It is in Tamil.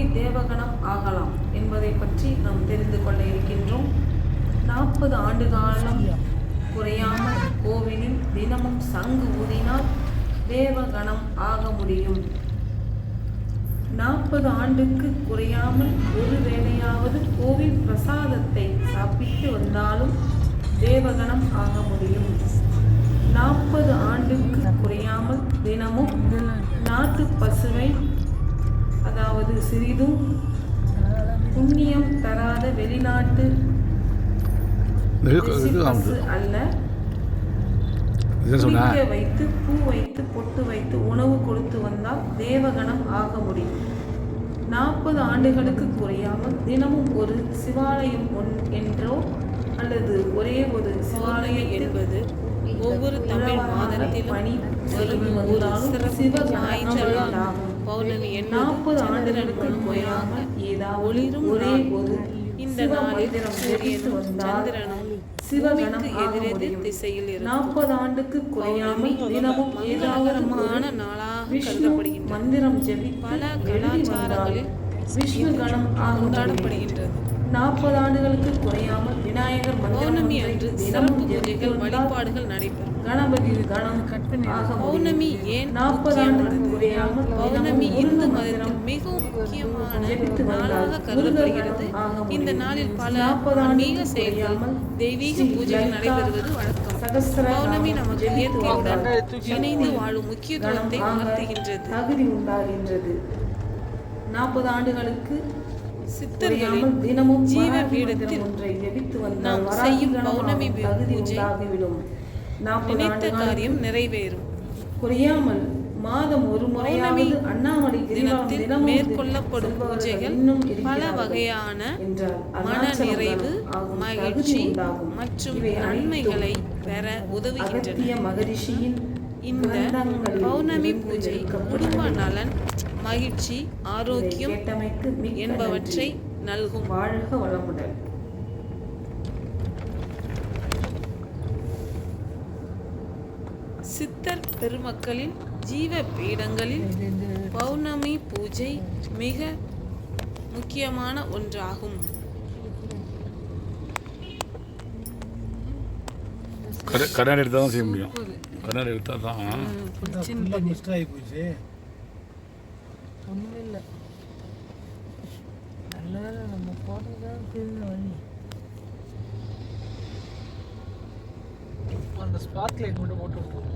எப்படி தேவகணம் ஆகலாம் என்பதை பற்றி நாம் தெரிந்து கொள்ள இருக்கின்றோம். நாற்பது ஆண்டு காலம் குறையாமல் கோவிலில் தினமும் சங்கு ஊதினால் தேவகணம் ஆக முடியும். நாற்பது ஆண்டுக்கு குறையாமல் ஒரு வேளையாவது கோவில் பிரசாதத்தை சாப்பிட்டு வந்தாலும் தேவகணம் ஆக முடியும். நாற்பது ஆண்டுக்கு குறையாமல் தினமும் நாட்டு பசுவை அதாவது சிறிதும் புண்ணியம் தராத வெளிநாட்டு அல்ல. குளிக்க வைத்து பூ வைத்து பொட்டு வைத்து உணவு கொடுத்து வந்தால் தேவகணம் ஆக முடியும். நாற்பது ஆண்டுகளுக்கு குறையாமல் தினமும் ஒரு சிவாலயம் ஒன் என்றோ அல்லது ஒரே ஒரு சிவாலயம் என்பது ஒவ்வொரு தமிழ் மாதத்திலும் வரும் ஒரு சிறப்பு ஞாயிற்றுக்கிழமை பௌர்ணமி நாற்பது ஆண்டுகளுக்கு ஏதாவது ஒளிரும் ஒரே. ஒரு இந்த நாளில் சூரியனும் சந்திரனும் ஆக எதிரெதிர். திசையில் நாற்பது ஆண்டுக்கு குறையாமல் தினமும் ஒரு நாளாக விஷ்ணு கருதப்படுகின்றது மந்திரம் ஜெபித்து பல கலாச்சாரங்களில் விஷ்ணு கணம். கொண்டாடப்படுகின்றது நாற்பது ஆண்டுகளுக்கு குறையாமல் விநாயகர் பௌர்ணமி அன்று சிறப்பு பூஜைகள் வழிபாடுகள் நடைபெறும். கணபதி பௌர்ணமி. ஏன் நாற்பது ஆண்டுகளுக்கு குறையாமல் பௌர்ணமி இந்து மதத்தில் மிகவும் முக்கியமான நாளாக கருதப்படுகிறது. இந்த நாளில் பல நாற்பது ஆன்மீக செயல்கள் தெய்வீக பூஜைகள் நடைபெறுவது வழக்கம். பௌர்ணமி நமக்கு இயற்கையுடன் இணைந்து வாழும் முக்கியத்துவத்தை உணர்த்துகின்றது. தகுதி உண்டாகின்றது. நாற்பது ஆண்டுகளுக்கு சித்தர்களின் ஜீவ பீடத்தில் நாம் செய்யும் பௌர்ணமி பூஜை நினைத்த காரியம் நிறைவேறும். குறையாமல் மாதம் ஒரு முறையாவது அண்ணாமலை தினத்தில் மேற்கொள்ளப்படும் பூஜைகள் பல வகையான மன நிறைவு மகிழ்ச்சி. மற்றும் நன்மைகளை பெற உதவுகின்றன. மகரிஷியின் இந்த பௌர்ணமி பூஜை. குடும்ப நலன் மகிழ்ச்சி ஆரோக்கியம் என்பவற்றை. நல்கும் வாழ்க வளமுடன் சித்தர் பெருமக்களின் ஜீவ பீடங்களில் பௌர்ணமி பூஜை மிக முக்கியமான ஒன்றாகும் கடை கண்ணாடி எடுத்தால் தான் செய்ய முடியும். கண்ணாடி எடுத்தால் தான் ஃபுல்லாக மிஸ்ட் ஆகி போச்சு ஒன்றும் இல்லை நல்ல வேலை நம்ம போட்டதுதான் தெரிஞ்ச வழி அந்த ஸ்பாட் லைட் மட்டும் போட்டு